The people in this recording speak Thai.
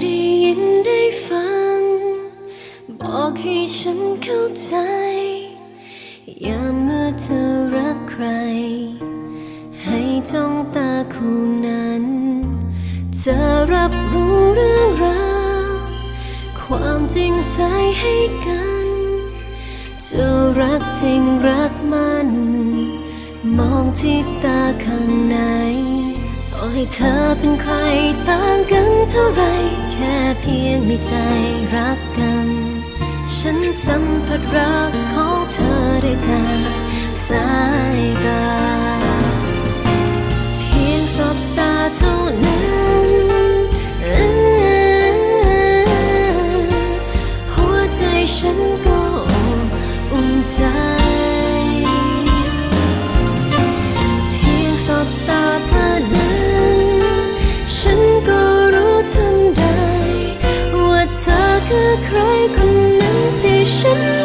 ได้ยินได้ฟัง บอกให้ฉันเข้าใจอย่าเมื่อเธอรักใคร ให้จ้องตาคู่นั้น จะรับรู้เรื่องราวความจริงใจให้กัน จะรักจริงรักมัน มองที่ตาข้างใน ต่อให้เธอเป็นใครต่างกันเท่าไร แค่เพียงมีใจรักกัน ฉันสัมผัสรักของเธอได้จาก 是。